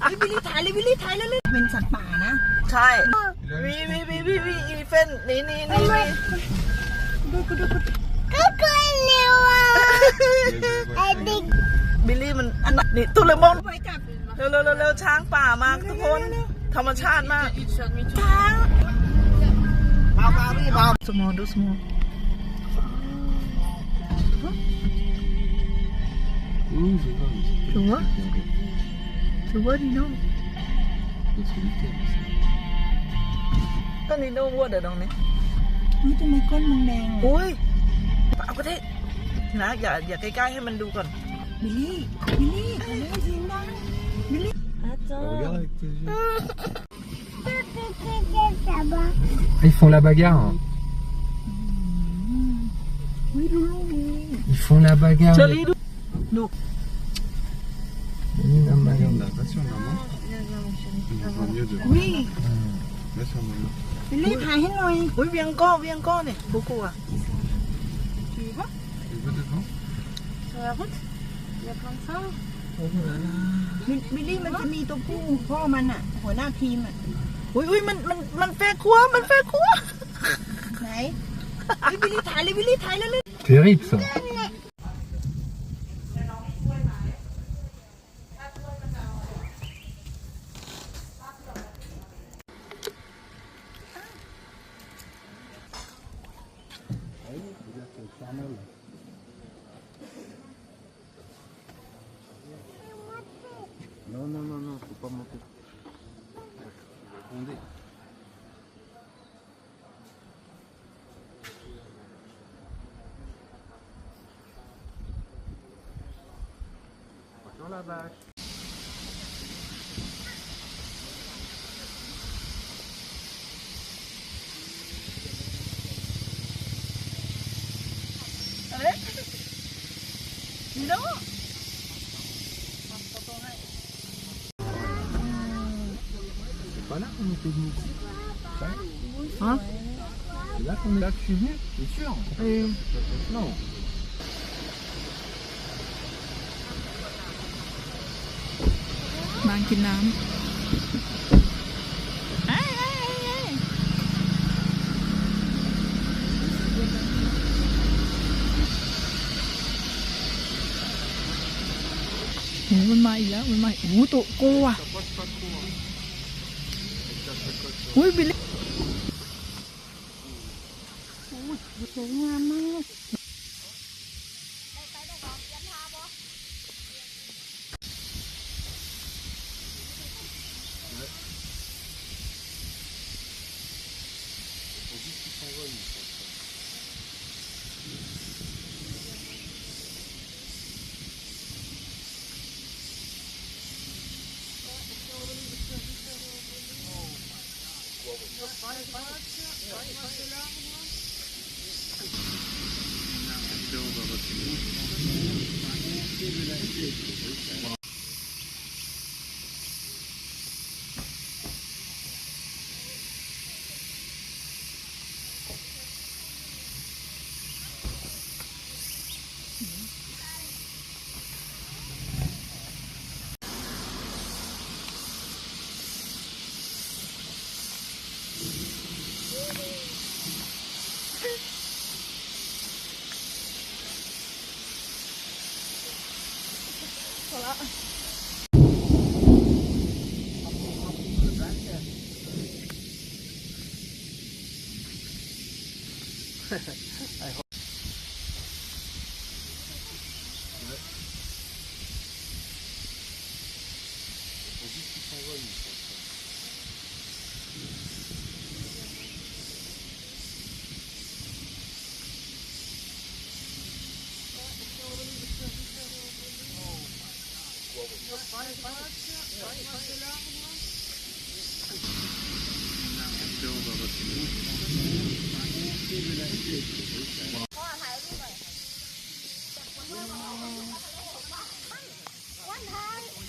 เฮ้ยวิลลี่ถ่ายเลยวิลลี่ถ่ายเลยเลยเป็นสัตว์ป่านะ ใช่วีวีวีวีวีอีเฟนนี่นี่นี่นี่ก็เคยเร็วอะไอ้เด็กบิลลี่มันอันนั้ตุลมอนเร็วเร็วเร็วเร็วช้างป่ามากทุกคน ธรรมชาติมากช้างเบาเบาพี่เบาสมองดูสมอง Ouh, je vois. mais c'est- Tu vois Tu vois Nino c'est solitaire, ça. ก็นิโน่วัวเดี๋ยวตรงนี้ เฮ้ยทำไมก้นมึงแดงอะ อุ้ยเอาก็ได้นะอย่าอย่าใกล้ๆให้มันดูก่อน บิลลี่บิลลี่ทำไมเสียงดังบิลลี่ อาจา Bah, regarde avec tes yeux. จะบ้า Ah, ils font la bagarre. hein. เฮ้ยดูลูกนี่ Ils font la bagarre. เชอรี่ดูดู Sur maman. Je vois mieux de. อุ้ย Là sur maman. บิลลี่ถ่ายให้หน่อยอุ้ยเวียงก้อเวียงก้อเนี่ยบุกัวถือปะ Tu veux devant บิลบิลลี่มันจะมีตัวผู้พ่อมันอะ หัวหน้าทีมอะอุ้ยอุ้ยมันมันมันแฟครัวมันแฟครัวไหนเฮ้ยบิลลี่ถ่ายเลยบิลลี่ถ่ายเลยเลย Terrible ça. No, no, no, no, ocupamos que... ¿Dónde? Hola, Bash. れ見ろ C'est pas là qu'on était venu. Hein C'est là qu'on est là que je suis venu, c'est sûr. Et... Non. Manque d'âme. งกินน้ำโอ้มันมาอีกแล้ว มันมาอีกโอ้ตั Thank you. Your fire, fire.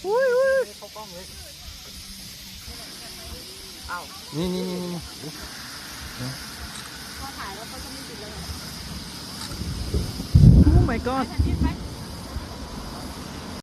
อุ้ยบิลลี่สวยงามมากนี่นี่นี่นี่โอ้ my god